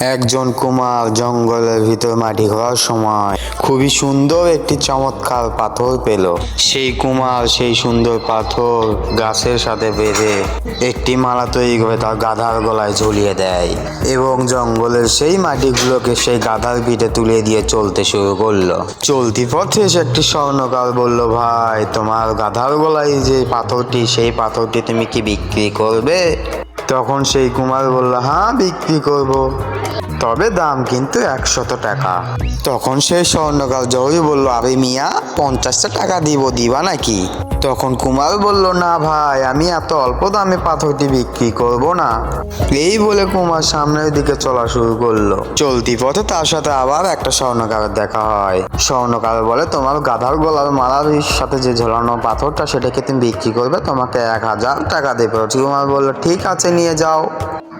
একজন কুমার জঙ্গলের ভিতর মাটি খোঁড়ার সময় খুবই সুন্দর একটি চমৎকার পাথর পেল। সেই কুমার সেই সুন্দর পাথর গাছের সাথে বেঁধে একটি মালা তৈরি করে তার গাধার গলায় ঝুলিয়ে দেয় এবং জঙ্গলের সেই মাটিগুলোকে সেই গাধার পিঠে তুলে দিয়ে চলতে শুরু করল। চলতি পথে এসে একটি স্বর্ণকার বলল, ভাই, তোমার গাধার গলায় যে পাথরটি, সেই পাথরটি তুমি কি বিক্রি করবে? তখন সেই কুমার বলল হ্যাঁ বিক্রি করব। তবে দাম কিন্তু একশত টাকা। তখন সেই স্বর্ণকার জহরি বলল, আরে মিয়া, পঞ্চাশটা টাকা দিব, দিবা নাকি? তখন কুমার বলল, না ভাই, আমি এত অল্প দামে পাথরটি বিক্রি করব না। এই বলে কুমার সামনের দিকে চলা শুরু করল। চলতি পথে তার সাথে আবার একটা স্বর্ণকারের দেখা হয়। স্বর্ণকার বলে, তোমার গাধার গলার মালার সাথে যে ঝোলানো পাথরটা, সেটাকে তুমি বিক্রি করবে, তোমাকে এক হাজার টাকা দেবে। কুমার বলল, ঠিক আছে নিয়ে যাও।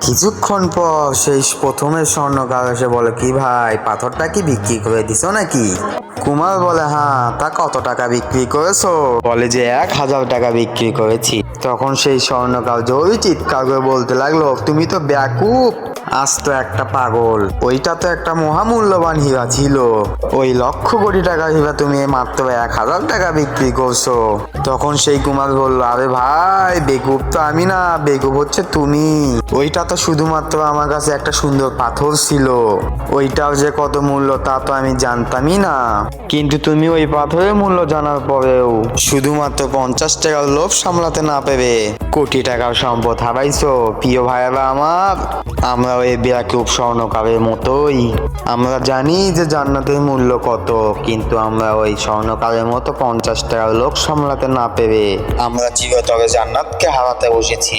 কিছুক্ষণ পর সেই প্রথমে স্বর্ণকার এসে বলে, কি ভাই, পাথরটা কি বিক্রি করে দিছ নাকি? কুমার বলে হ্যাঁ তা কত টাকা বিক্রি করেছ? বলে যে, এক হাজার টাকা বিক্রি করেছি। তখন সেই স্বর্ণকার জোরই চিৎকার করে বলতে লাগল, তুমি তো ব্যাকুপ আজ তো একটা পাগল। ওইটা তো একটা মহামূল্যবান হীরা ছিল। ওই লক্ষ কোটি টাকা হীরা তুমি মাত্র এক হাজার টাকা বিক্রি করছ। তখন সেই কুমার বলল, আরে ভাই, বেকুব তো আমি না, বেকুব হচ্ছে তুমি। ওইটা তো শুধুমাত্র আমার কাছে একটা সুন্দর পাথর ছিল। ওইটাও যে কত মূল্য তা তো আমি জানতামই না। কিন্তু তুমি ওই পাথরের মূল্য জানার পরেও শুধুমাত্র পঞ্চাশ টাকার লোভ সামলাতে না পেরে কোটি টাকার সম্পদ হারাইছো। প্রিয় ভাইয়েরা আমার, আমরা ওই বেয়াকুব স্বর্ণকারের মতোই। আমরা জানি যে জান্নাতের মূল্য কত, কিন্তু আমরা ওই স্বর্ণকারের মতো পঞ্চাশ টাকা লোক সামলাতে না পেরে আমরা চিরতরে জান্নাতকে হারাতে বসেছি।